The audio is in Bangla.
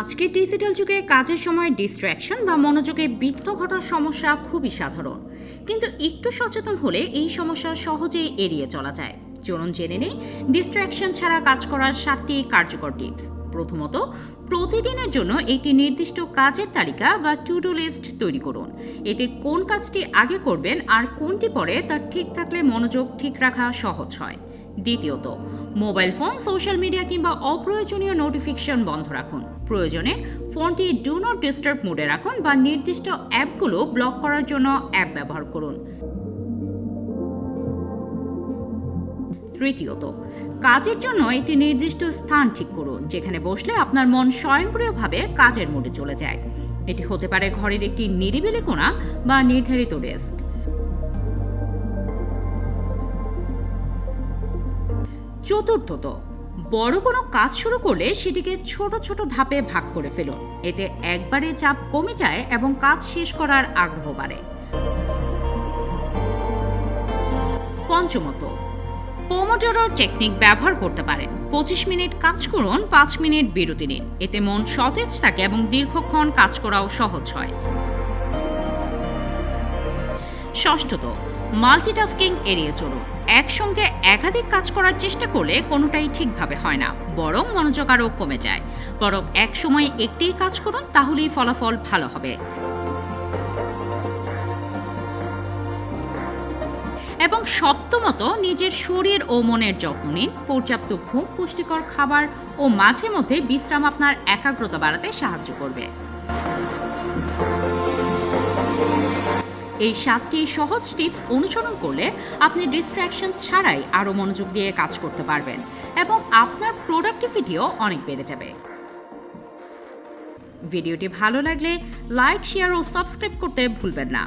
আজকের ডিজিটাল যুগে কাজের সময় ডিস্ট্র্যাকশন বা মনোযোগে বিঘ্ন ঘটার সমস্যা খুবই সাধারণ। কিন্তু একটু সচেতন হলে এই সমস্যা সহজেই এড়িয়ে চলা যায়। চলুন জেনে নেই ডিস্ট্র্যাকশন ছাড়া কাজ করার সাতটি কার্যকর টিপস প্রথমত, প্রতিদিনের জন্য একটি নির্দিষ্ট কাজের তালিকা বা টু ডু লিস্ট তৈরি করুন। এতে কোন কাজটি আগে করবেন আর কোনটি পরে তা ঠিক থাকলে মনোযোগ ঠিক রাখা সহজ হয়। দ্বিতীয়ত, মোবাইল ফোন, সোশ্যাল মিডিয়া কিংবা অপ্রয়োজনীয় নোটিফিকেশন বন্ধ রাখুন। প্রয়োজনে ফোনটি ডু নট ডিস্টার্ব মোডে রাখুন বা নির্দিষ্ট অ্যাপগুলো ব্লক করার জন্য অ্যাপ ব্যবহার করুন। তৃতীয়ত, কাজের জন্য একটি নির্দিষ্ট স্থান ঠিক করুন, যেখানে বসলে আপনার মন স্বয়ংক্রিয়ভাবে কাজের মোডে চলে যায়। এটি হতে পারে ঘরের একটি নিরিবিলি কোণা বা নির্ধারিত ডেস্ক। চতুর্থত, বড় কোনো কাজ শুরু করলে সেটিকে ছোট ছোট ধাপে ভাগ করে ফেলুন। এতে একবারে চাপ কমে যায় এবং কাজ শেষ করার আগ্রহ বাড়ে। পঞ্চমত পোমোডোরো টেকনিক ব্যবহার করতে পারেন। পঁচিশ মিনিট কাজ করুন, পাঁচ মিনিট বিরতি নিন। এতে মন সতেজ থাকে এবং দীর্ঘক্ষণ কাজ করাও সহজ হয়। ষষ্ঠত মাল্টিটাস্কিং এড়িয়ে চলুন। একসঙ্গে একাধিক কাজ করার চেষ্টা করলে কোনোটাই ঠিকভাবে হয় না, বরং মনোযোগ আরও কমে যায়। বরং এক সময় একটিই কাজ করুন, তাহলেই ফলাফল ভালো হবে। এবং সপ্তমত, নিজের শরীর ও মনের যত্ন নিন। পর্যাপ্ত ঘুম, পুষ্টিকর খাবার ও মাঝে মধ্যে বিশ্রাম আপনার একাগ্রতা বাড়াতে সাহায্য করবে। এই সাতটি সহজ টিপস অনুসরণ করলে আপনি ডিস্ট্র্যাকশন ছাড়াই আরও মনোযোগ দিয়ে কাজ করতে পারবেন এবং আপনার প্রোডাক্টিভিটিও অনেক বেড়ে যাবে। ভিডিওটি ভালো লাগলে লাইক, শেয়ার ও সাবস্ক্রাইব করতে ভুলবেন না।